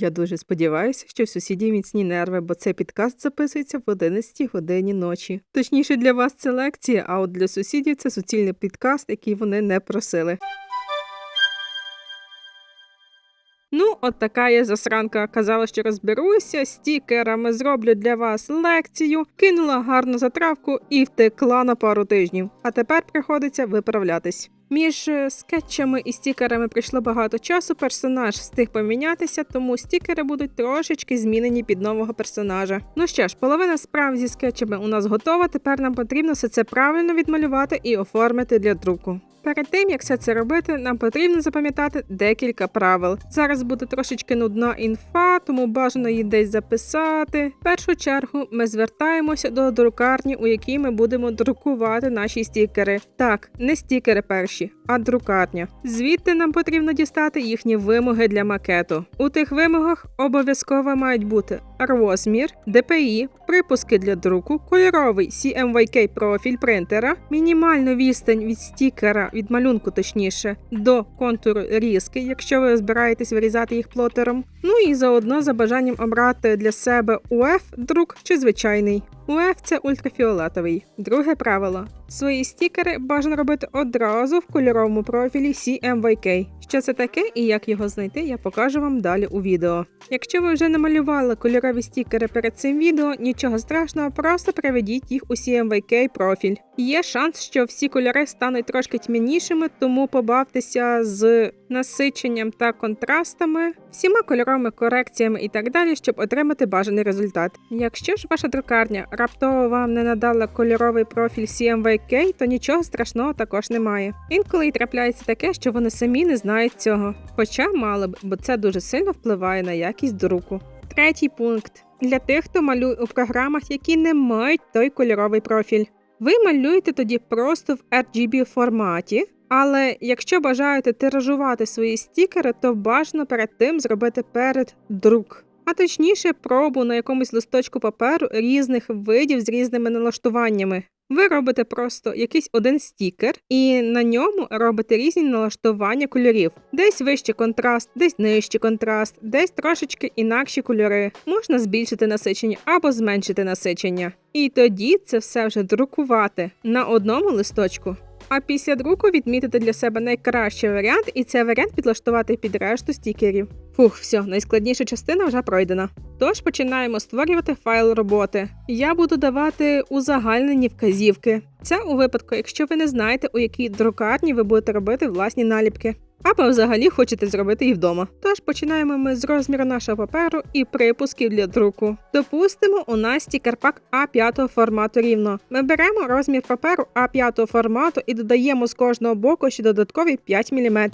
Я дуже сподіваюся, що в сусідів міцні нерви, бо цей підкаст записується в 11 годині ночі. Точніше, для вас це лекція, а от для сусідів це суцільний підкаст, який вони не просили. Ну, от така я засранка. Казала, що розберуся, стікерами зроблю для вас лекцію, кинула гарну затравку і втекла на пару тижнів. А тепер приходиться виправлятись. Між е, скетчами і стікерами прийшло багато часу. Персонаж встиг помінятися, тому стікери будуть трошечки змінені під нового персонажа. Ну що ж, половина справ зі скетчами у нас готова. Тепер нам потрібно все це правильно відмалювати і оформити для друку. Перед тим як все це робити, нам потрібно запам'ятати декілька правил. Зараз буде трошечки нудна інфа, тому бажано її десь записати. В першу чергу ми звертаємося до друкарні, у якій ми будемо друкувати наші стікери. Так, не стікери перші, а друкарня. Звідти нам потрібно дістати їхні вимоги для макету. У тих вимогах обов'язково мають бути розмір, DPI, припуски для друку, кольоровий CMYK профіль принтера, мінімальну відстань від стікера від малюнку, точніше, до контуру різки, якщо ви збираєтесь вирізати їх плотером. Ну і заодно за бажанням обрати для себе UF друк чи звичайний. UF – це ультрафіолетовий. Друге правило: свої стікери бажано робити одразу в кольоровому профілі CMYK. Що це таке і як його знайти, я покажу вам далі у відео. Якщо ви вже намалювали кольорові стікери перед цим відео, нічого страшного, просто переведіть їх у CMYK профіль. Є шанс, що всі кольори стануть трошки тьмянішими, тому побавтеся з насиченням та контрастами, всіма кольоровими корекціями і так далі, щоб отримати бажаний результат. Якщо ж ваша друкарня раптово вам не надала кольоровий профіль CMYK, то нічого страшного також немає. Інколи й трапляється таке, що вони самі не знають цього. Хоча мали б, бо це дуже сильно впливає на якість друку. Третій пункт для тих, хто малює у програмах, які не мають той кольоровий профіль. Ви малюєте тоді просто в RGB форматі, але якщо бажаєте тиражувати свої стікери, то бажано перед тим зробити перед друк. А точніше, пробу на якомусь листочку паперу різних видів з різними налаштуваннями. Ви робите просто якийсь один стікер, і на ньому робите різні налаштування кольорів. Десь вищий контраст, десь нижчий контраст, десь трошечки інакші кольори. Можна збільшити насичення або зменшити насичення. І тоді це все вже друкувати на одному листочку. А після друку відмітити для себе найкращий варіант, і цей варіант підлаштувати під решту стікерів. Фух, все, найскладніша частина вже пройдена. Тож починаємо створювати файл роботи. Я буду давати узагальнені вказівки. Це у випадку, якщо ви не знаєте, у якій друкарні ви будете робити власні наліпки. Або взагалі хочете зробити їх вдома. Тож починаємо ми з розміру нашого паперу і припусків для друку. Допустимо, у нас стікерпак А5 формату рівно. Ми беремо розмір паперу А5 формату і додаємо з кожного боку ще додаткові 5 мм.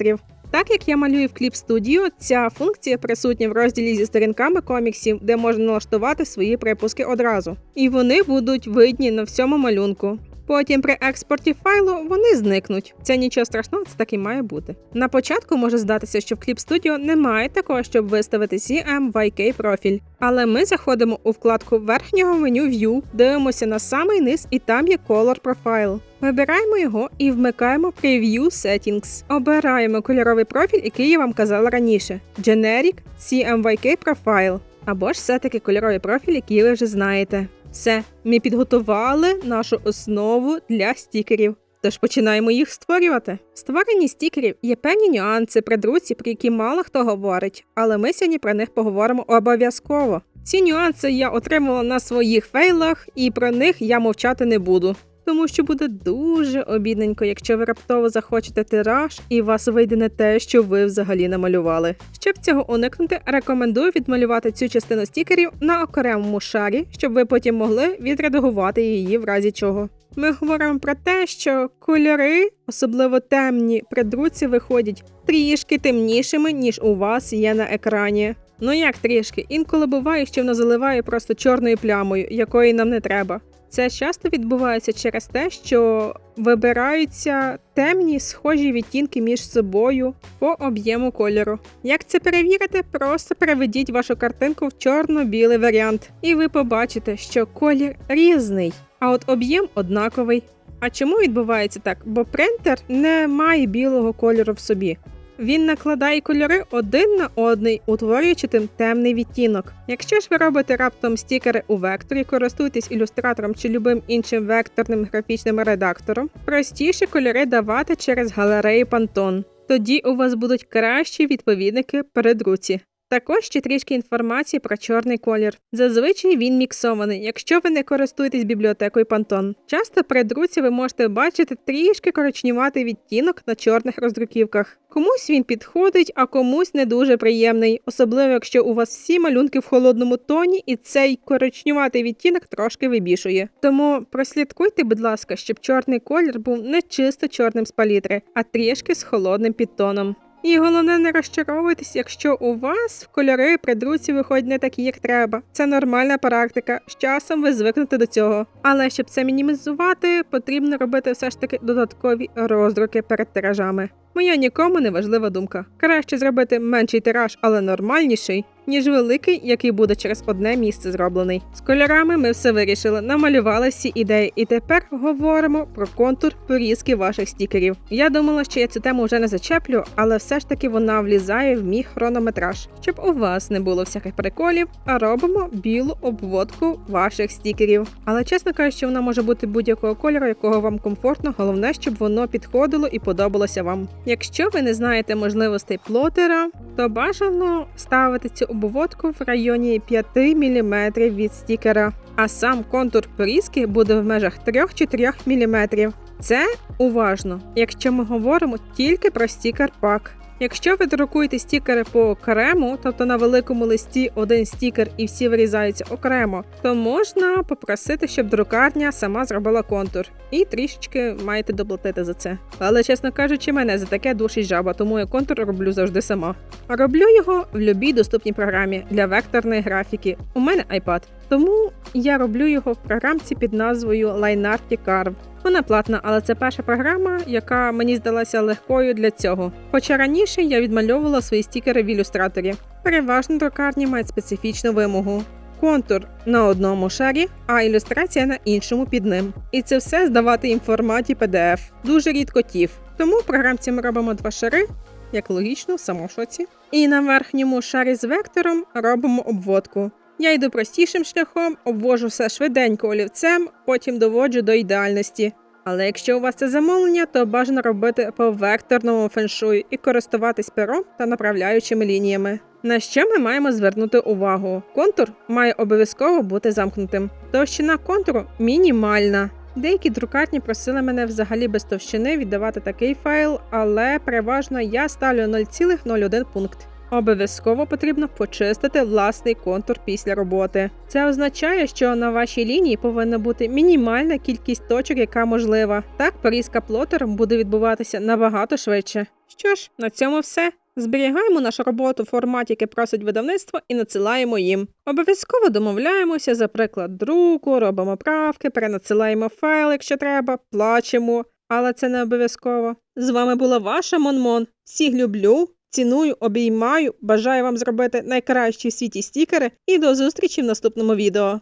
Так як я малюю в Clip Studio, ця функція присутня в розділі зі сторінками коміксів, де можна налаштувати свої припуски одразу. І вони будуть видні на всьому малюнку. Потім при експорті файлу вони зникнуть. Це нічого страшного, це так і має бути. На початку може здатися, що в Clip Studio немає такого, щоб виставити CMYK профіль. Але ми заходимо у вкладку верхнього меню View, дивимося на самий низ, і там є Color Profile. Вибираємо його і вмикаємо Preview Settings. Обираємо кольоровий профіль, який я вам казала раніше: Generic CMYK Profile. Або ж все-таки кольоровий профіль, який ви вже знаєте. Все, ми підготували нашу основу для стікерів. Тож починаємо їх створювати. В створенні стікерів є певні нюанси при друці, про які мало хто говорить, але ми сьогодні про них поговоримо обов'язково. Ці нюанси я отримала на своїх фейлах, і про них я мовчати не буду. Тому що буде дуже обідненько, якщо ви раптово захочете тираж і вас вийде не те, що ви взагалі намалювали. Щоб цього уникнути, рекомендую відмалювати цю частину стікерів на окремому шарі, щоб ви потім могли відредагувати її в разі чого. Ми говоримо про те, що кольори, особливо темні, при друці виходять трішки темнішими, ніж у вас є на екрані. Ну як трішки, інколи буває, що воно заливає просто чорною плямою, якої нам не треба. Це часто відбувається через те, що вибираються темні схожі відтінки між собою по об'єму кольору. Як це перевірити? Просто переведіть вашу картинку в чорно-білий варіант, і ви побачите, що колір різний, а от об'єм однаковий. А чому відбувається так? Бо принтер не має білого кольору в собі. Він накладає кольори один на одний, утворюючи тим темний відтінок. Якщо ж ви робите раптом стікери у векторі, користуйтесь ілюстратором чи любим іншим векторним графічним редактором, простіше кольори давати через галерею Pantone. Тоді у вас будуть кращі відповідники передруці. Також ще трішки інформації про чорний колір. Зазвичай він міксований, якщо ви не користуєтесь бібліотекою Pantone. Часто при друці ви можете бачити трішки коричневатий відтінок на чорних роздруківках. Комусь він підходить, а комусь не дуже приємний, особливо якщо у вас всі малюнки в холодному тоні і цей коричневатий відтінок трошки вибішує. Тому прослідкуйте, будь ласка, щоб чорний колір був не чисто чорним з палітри, а трішки з холодним підтоном. І головне, не розчаровуйтесь, якщо у вас кольори при друці виходять не такі, як треба. Це нормальна практика. З часом ви звикнете до цього. Але щоб це мінімізувати, потрібно робити все ж таки додаткові роздруки перед тиражами. Моя нікому не важлива думка. Краще зробити менший тираж, але нормальніший, ніж великий, який буде через одне місце зроблений. З кольорами ми все вирішили, намалювали всі ідеї, і тепер говоримо про контур порізки ваших стікерів. Я думала, що я цю тему вже не зачеплю, але все ж таки вона влізає в мій хронометраж, щоб у вас не було всяких приколів, а робимо білу обводку ваших стікерів. Але чесно кажучи, вона може бути будь-якого кольору, якого вам комфортно. Головне, щоб воно підходило і подобалося вам. Якщо ви не знаєте можливостей плотера, то бажано ставити цю обводку в районі 5 мм від стікера, а сам контур порізки буде в межах 3-4 мм. Це уважно, якщо ми говоримо тільки про стікер пак. Якщо ви друкуєте стікери по окремо, тобто на великому листі один стікер і всі вирізаються окремо, то можна попросити, щоб друкарня сама зробила контур, і трішечки маєте доплатити за це. Але чесно кажучи, мене за таке душить жаба, тому я контур роблю завжди сама. Роблю його в любій доступній програмі для векторної графіки. У мене iPad, тому я роблю його в програмці під назвою Linearty Carve. Вона платна, але це перша програма, яка мені здалася легкою для цього. Хоча раніше я відмальовувала свої стікери в ілюстраторі. Переважно друкарні мають специфічну вимогу. Контур на одному шарі, а ілюстрація на іншому під ним. І це все здавати їм в форматі PDF. Дуже рідко тіф. Тому програмці ми робимо два шари, як логічно, в самому шоці. І на верхньому шарі з вектором робимо обводку. Я йду простішим шляхом, обвожу все швиденько олівцем, потім доводжу до ідеальності. Але якщо у вас це замовлення, то бажано робити по векторному феншую і користуватись пером та направляючими лініями. На що ми маємо звернути увагу? Контур має обов'язково бути замкнутим. Товщина контуру мінімальна. Деякі друкарні просили мене взагалі без товщини віддавати такий файл, але переважно я ставлю 0,01 пункт. Обов'язково потрібно почистити власний контур після роботи. Це означає, що на вашій лінії повинна бути мінімальна кількість точок, яка можлива. Так порізка плотером буде відбуватися набагато швидше. Що ж, на цьому все. Зберігаємо нашу роботу в форматі, який просить видавництво, і надсилаємо їм. Обов'язково домовляємося за приклад друку, робимо правки, перенадсилаємо файл, якщо треба, плачемо. Але це не обов'язково. З вами була ваша Монмон. Всіх люблю, ціную, обіймаю. Бажаю вам зробити найкращі в світі стікери і до зустрічі в наступному відео.